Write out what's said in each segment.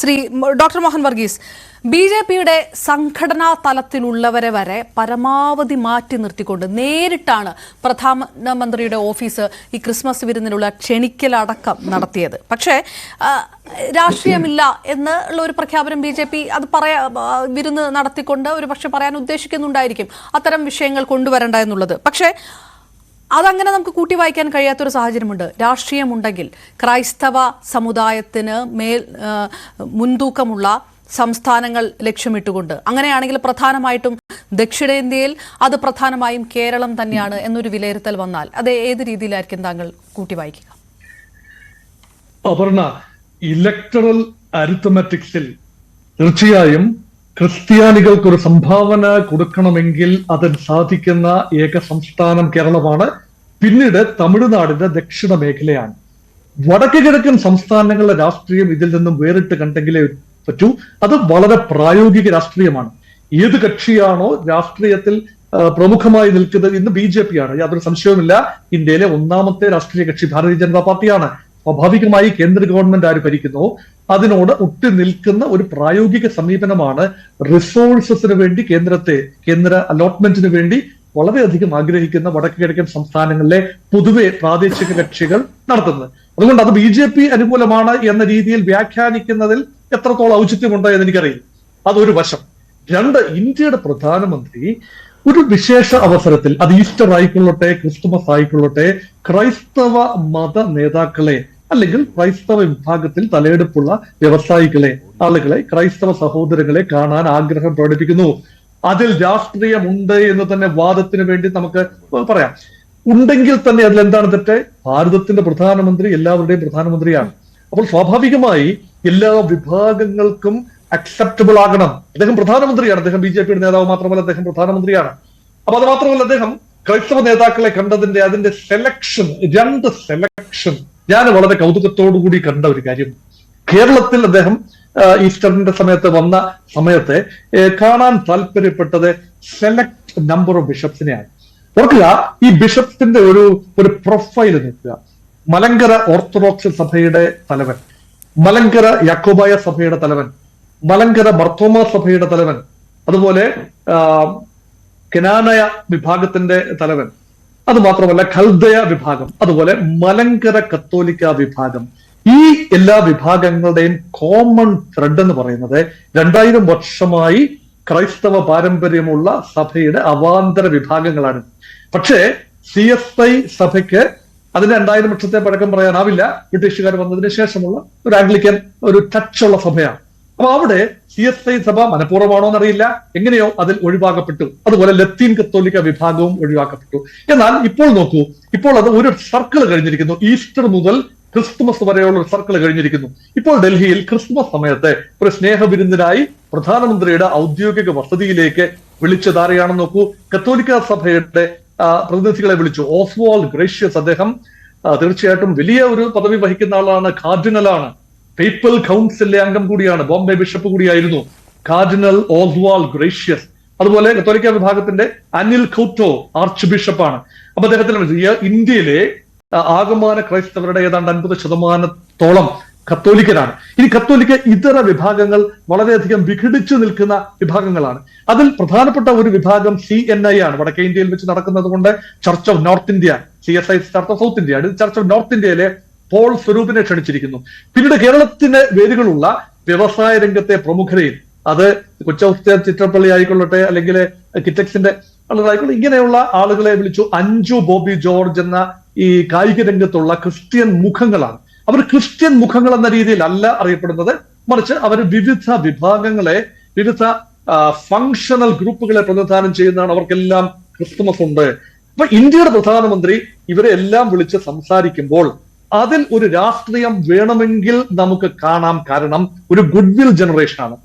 Shri doctor Mohan Varghese B J പിയുടെ സംഘടനാ തലത്തിലുള്ളവരെ വരെ പരമാവധി മാറ്റി നിർത്തിക്കൊണ്ട് നേരിട്ടാണ് പ്രധാനമന്ത്രിയുടെ ഓഫീസ് ഈ ക്രിസ്മസ് വിരുന്നിനുള്ള ക്ഷണിക്കലടക്കം നടത്തിയത്. പക്ഷേ രാഷ്ട്രീയമില്ല എന്നുള്ള ഒരു പ്രഖ്യാപനം ബി ജെ പി അത് പറയാ വിരുന്ന് നടത്തിക്കൊണ്ട് ഒരു പക്ഷെ പറയാൻ ഉദ്ദേശിക്കുന്നുണ്ടായിരിക്കും അത്തരം വിഷയങ്ങൾ കൊണ്ടുവരണ്ട എന്നുള്ളത്. പക്ഷേ അതങ്ങനെ നമുക്ക് കൂട്ടി വായിക്കാൻ കഴിയാത്തൊരു സാഹചര്യമുണ്ട്. രാഷ്ട്രീയമുണ്ടെങ്കിൽ ക്രൈസ്തവ സമുദായത്തിന് മേൽ മുൻതൂക്കമുള്ള സംസ്ഥാനങ്ങൾ ലക്ഷ്യമിട്ടുകൊണ്ട്. അങ്ങനെയാണെങ്കിൽ പ്രധാനമായിട്ടും ദക്ഷിണേന്ത്യയിൽ അത് പ്രധാനമായും കേരളം തന്നെയാണ് എന്നൊരു വിലയിരുത്തൽ വന്നാൽ അത് ഏത് രീതിയിലായിരിക്കും താങ്കൾ കൂട്ടി വായിക്കുക? അപർണ ഇലക്ടറൽ അരിത്തമാറ്റിക്സിൽ തീർച്ചയായും ക്രിസ്ത്യാനികൾക്ക് ഒരു സംഭാവന കൊടുക്കണമെങ്കിൽ അത് സാധിക്കുന്ന ഏക സംസ്ഥാനം കേരളമാണ്. പിന്നീട് തമിഴ്നാടിന്റെ ദക്ഷിണ മേഖലയാണ്. വടക്ക് കിഴക്കൻ സംസ്ഥാനങ്ങളുടെ രാഷ്ട്രീയം ഇതിൽ നിന്നും വേറിട്ട് കണ്ടെങ്കിലേ പറ്റൂ. അത് വളരെ പ്രായോഗിക രാഷ്ട്രീയമാണ്. ഏത് കക്ഷിയാണോ രാഷ്ട്രീയത്തിൽ പ്രമുഖമായി നിൽക്കുന്നത് ഇന്ന് ബി ജെ പി ആണ്. യാതൊരു സംശയവുമില്ല. ഇന്ത്യയിലെ ഒന്നാമത്തെ രാഷ്ട്രീയ കക്ഷി ഭാരതീയ ജനതാ പാർട്ടിയാണ്. സ്വാഭാവികമായി കേന്ദ്ര ഗവൺമെന്റ് ആര് ഭരിക്കുന്നു? അതിനോട് ഒട്ടി നിൽക്കുന്ന ഒരു പ്രായോഗിക സമീപനമാണ് റിസോഴ്സസിന് വേണ്ടി കേന്ദ്രത്തെ കേന്ദ്ര അലോട്ട്മെന്റിന് വേണ്ടി വളരെയധികം ആഗ്രഹിക്കുന്ന വടക്ക് കിഴക്കൻ സംസ്ഥാനങ്ങളിലെ പൊതുവെ പ്രാദേശിക കക്ഷികൾ നടത്തുന്നത്. അതുകൊണ്ട് അത് ബി ജെ പി അനുകൂലമാണ് എന്ന രീതിയിൽ വ്യാഖ്യാനിക്കുന്നതിൽ എത്രത്തോളം ഔചിത്യമുണ്ടോ എന്ന് എനിക്കറിയില്ല. അതൊരു വശം. രണ്ട് ഇന്ത്യയുടെ പ്രധാനമന്ത്രി ഒരു വിശേഷ അവസരത്തിൽ അത് ഈസ്റ്റർ ആയിക്കൊള്ളട്ടെ ക്രിസ്തുമസ് ആയിക്കൊള്ളട്ടെ ക്രൈസ്തവ മത നേതാക്കളെ അല്ലെങ്കിൽ ക്രൈസ്തവ വിഭാഗത്തിൽ തലയെടുപ്പുള്ള വ്യവസായികളെ ആളുകളെ ക്രൈസ്തവ സഹോദരങ്ങളെ കാണാൻ ആഗ്രഹം പ്രകടിപ്പിക്കുന്നു. അതിൽ രാഷ്ട്രീയമുണ്ട് എന്ന് തന്നെ വാദത്തിന് വേണ്ടി നമുക്ക് പറയാം. ഉണ്ടെങ്കിൽ തന്നെ അതിൽ എന്താണ് തെറ്റ്? ഭാരതത്തിന്റെ പ്രധാനമന്ത്രി എല്ലാവരുടെയും പ്രധാനമന്ത്രിയാണ്. അപ്പോൾ സ്വാഭാവികമായി എല്ലാ വിഭാഗങ്ങൾക്കും അക്സെപ്റ്റബിൾ ആകണം. അദ്ദേഹം പ്രധാനമന്ത്രിയാണ്. അദ്ദേഹം ബി ജെ പിയുടെ നേതാവ് മാത്രമല്ല അദ്ദേഹം പ്രധാനമന്ത്രിയാണ്. അപ്പൊ അത് മാത്രമല്ല അദ്ദേഹം ക്രൈസ്തവ നേതാക്കളെ കണ്ടതിന്റെ അതിന്റെ സെലക്ഷൻ രണ്ട് സെലക്ഷൻ ഞാൻ വളരെ കൗതുകത്തോടു കൂടി കണ്ട ഒരു കാര്യം. കേരളത്തിൽ അദ്ദേഹം ഈസ്റ്ററിന്റെ സമയത്ത് വന്ന സമയത്ത് കാണാൻ താല്പര്യപ്പെട്ടത് സെലക്ട് നമ്പർ ഓഫ് ബിഷപ്സിനെയാണ്. ഓർക്കുക ഈ ബിഷപ്സിന്റെ ഒരു ഒരു പ്രൊഫൈൽ നോക്കുക. മലങ്കര ഓർത്തഡോക്സ് സഭയുടെ തലവൻ മലങ്കര യാക്കോബായ സഭയുടെ തലവൻ മലങ്കര മർത്തോമ സഭയുടെ തലവൻ അതുപോലെ കെനാനയ വിഭാഗത്തിന്റെ തലവൻ അത് മാത്രമല്ല ഖൽദയ വിഭാഗം അതുപോലെ മലങ്കര കത്തോലിക്ക വിഭാഗം. ഈ എല്ലാ വിഭാഗങ്ങളുടെയും കോമൺ ത്രെഡ് എന്ന് പറയുന്നത് രണ്ടായിരം വർഷമായി ക്രൈസ്തവ പാരമ്പര്യമുള്ള സഭയുടെ അവാന്തര വിഭാഗങ്ങളാണ്. പക്ഷേ സി എസ് ഐ സഭയ്ക്ക് അതിന് രണ്ടായിരം വർഷത്തെ പഴക്കം പറയാനാവില്ല. ബ്രിട്ടീഷുകാർ വന്നതിന് ശേഷമുള്ള ഒരു ആംഗ്ലിക്കൻ ഒരു ടച്ചുള്ള സഭയാണ്. അപ്പൊ അവിടെ സി എസ് ഐ സഭ മനഃപൂർവമാണോ എന്നറിയില്ല. എങ്ങനെയോ അതിൽ ഒഴിവാക്കപ്പെട്ടു. അതുപോലെ ലത്തീൻ കത്തോലിക്ക വിഭാഗവും ഒഴിവാക്കപ്പെട്ടു. എന്നാൽ ഇപ്പോൾ നോക്കൂ ഇപ്പോൾ അത് ഒരു സർക്കിൾ കഴിഞ്ഞിരിക്കുന്നു. ഈസ്റ്റർ മുതൽ ക്രിസ്തുമസ് വരെയുള്ള ഒരു സർക്കിൾ കഴിഞ്ഞിരിക്കുന്നു. ഇപ്പോൾ ഡൽഹിയിൽ ക്രിസ്തുമസ് സമയത്തെ ഒരു സ്നേഹവിരുന്നിനായി പ്രധാനമന്ത്രിയുടെ ഔദ്യോഗിക വസതിയിലേക്ക് വിളിച്ചതാരെയാണെന്ന് നോക്കൂ. കത്തോലിക്ക സഭയുടെ പ്രതിനിധികളെ വിളിച്ചു. ഓസ്വാൾ ഗ്രേഷ്യസ് അദ്ദേഹം തീർച്ചയായിട്ടും വലിയ ഒരു പദവി വഹിക്കുന്ന ആളാണ് കാർഡിനലാണ്. പേപ്പൽ കൗൺസിലിലെ അംഗം കൂടിയാണ് ബോംബെ ബിഷപ്പ് കൂടിയായിരുന്നു കാർഡിനൽ ഓസ്വാൾ ഗ്രേഷ്യസ്. അതുപോലെ കത്തോലിക്ക വിഭാഗത്തിന്റെ അനിൽ കൗട്ടോ ആർച്ച് ബിഷപ്പാണ് അപ്പൊ അദ്ദേഹത്തിന് ഇന്ത്യയിലെ ആകമാന ക്രൈസ്തവരുടെ ഏതാണ്ട് അൻപത് ശതമാനത്തോളം കത്തോലിക്കരാണ്. ഇനി കത്തോലിക്ക ഇതര വിഭാഗങ്ങൾ വളരെയധികം വിഘടിച്ചു നിൽക്കുന്ന വിഭാഗങ്ങളാണ്. അതിൽ പ്രധാനപ്പെട്ട ഒരു വിഭാഗം സി എൻ ഐ ആണ്. വടക്കേ ഇന്ത്യയിൽ വെച്ച് നടക്കുന്നത് കൊണ്ട് church of north India C S I church of south India. Church of north ഇന്ത്യയിലെ പോൾ സ്വരൂപിനെ ക്ഷണിച്ചിരിക്കുന്നു. പിന്നീട് കേരളത്തിന് വേരുകളുള്ള വ്യവസായ രംഗത്തെ പ്രമുഖരെയും അത് കൊച്ചൗസ്ത്യ ചിത്രപ്പള്ളി ആയിക്കൊള്ളട്ടെ അല്ലെങ്കിൽ കിറ്റക്സിന്റെ ആളുകളായിക്കോട്ടെ ഇങ്ങനെയുള്ള ആളുകളെ വിളിച്ചു അഞ്ചു ബോബി ജോർജ് എന്ന ഈ കായിക രംഗത്തുള്ള ക്രിസ്ത്യൻ മുഖങ്ങളാണ്. അവർ ക്രിസ്ത്യൻ മുഖങ്ങൾ എന്ന രീതിയിലല്ല അറിയപ്പെടുന്നത്. മറിച്ച് അവർ വിവിധ വിഭാഗങ്ങളെ വിവിധ ഫങ്ഷണൽ ഗ്രൂപ്പുകളെ പ്രതിനിധാനം ചെയ്യുന്നതാണ് അവർക്കെല്ലാം ക്രിസ്തുമസ് ഉണ്ട്. അപ്പൊ ഇന്ത്യയുടെ പ്രധാനമന്ത്രി ഇവരെ എല്ലാം വിളിച്ച് സംസാരിക്കുമ്പോൾ അതിൽ ഒരു രാഷ്ട്രീയം വേണമെങ്കിൽ നമുക്ക് കാണാം. കാരണം ഒരു ഗുഡ് വിൽ ജനറേഷനാണ്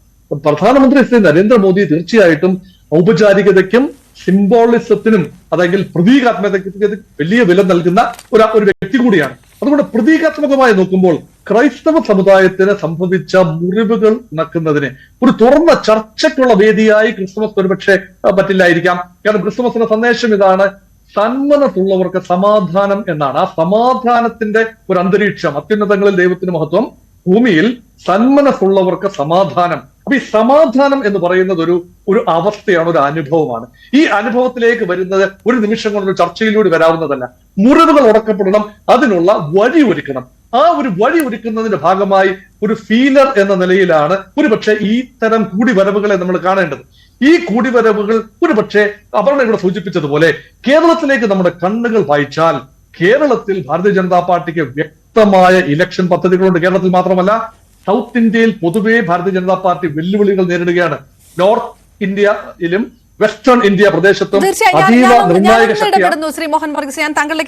പ്രധാനമന്ത്രി ശ്രീ നരേന്ദ്രമോദി തീർച്ചയായിട്ടും ഔപചാരികതയ്ക്കും സിംബോളിസത്തിനും അതെങ്കിൽ പ്രതീകാത്മകതയ്ക്ക് വലിയ വില നൽകുന്ന ഒരു ഒരു വ്യക്തി കൂടിയാണ്. അതുകൊണ്ട് പ്രതീകാത്മകമായി നോക്കുമ്പോൾ ക്രൈസ്തവ സമുദായത്തിന് സംഭവിച്ച മുറിവുകൾ നക്കുന്നതിന് ഒരു തുറന്ന ചർച്ചയ്ക്കുള്ള വേദിയായി ക്രിസ്മസ് ഒരുപക്ഷെ പറ്റില്ലായിരിക്കാം. കാരണം ക്രിസ്മസിന്റെ സന്ദേശം ഇതാണ്. സന്മനത്തുള്ളവർക്ക് സമാധാനം എന്നാണ്. ആ സമാധാനത്തിന്റെ ഒരു അന്തരീക്ഷം അത്യുന്നതങ്ങളിൽ ദൈവത്തിന് മഹത്വം ഭൂമിയിൽ സന്മനസ്സുള്ളവർക്ക് സമാധാനം. അപ്പൊ ഈ സമാധാനം എന്ന് പറയുന്നത് ഒരു ഒരു അവസ്ഥയാണ് ഒരു അനുഭവമാണ്. ഈ അനുഭവത്തിലേക്ക് വരുന്നത് ഒരു നിമിഷം കൊണ്ട് ചർച്ചയിലൂടെ വരാവുന്നതല്ല. മുറിവുകൾ ഉടക്കപ്പെടണം അതിനുള്ള വഴി ഒരുക്കണം. ആ ഒരു വഴി ഒരുക്കുന്നതിന്റെ ഭാഗമായി ഒരു ഫീലർ എന്ന നിലയിലാണ് ഒരുപക്ഷെ ഈ തരം കൂടിവരവുകളെ നമ്മൾ കാണേണ്ടത്. ഈ കൂടിവരവുകൾ ഒരുപക്ഷെ അപർണ ഇവിടെ സൂചിപ്പിച്ചതുപോലെ കേരളത്തിലേക്ക് നമ്മുടെ കണ്ണുകൾ വായിച്ചാൽ കേരളത്തിൽ ഭാരതീയ ജനതാ പാർട്ടിക്ക് വ്യക്തമായ ഇലക്ഷൻ പദ്ധതികളുണ്ട്. കേരളത്തിൽ മാത്രമല്ല സൗത്ത് ഇന്ത്യയിൽ പൊതുവേ ഭാരതീയ ജനതാ പാർട്ടി വെല്ലുവിളികൾ നേരിടുകയാണ്. നോർത്ത് ഇന്ത്യയിലും വെസ്റ്റേൺ ഇന്ത്യ പ്രദേശത്തും അതീവ നിർണായക ശക്തിയാണ്. ശ്രീ മോഹൻ വർഗീസ് ഞാൻ താങ്കളിലേക്ക്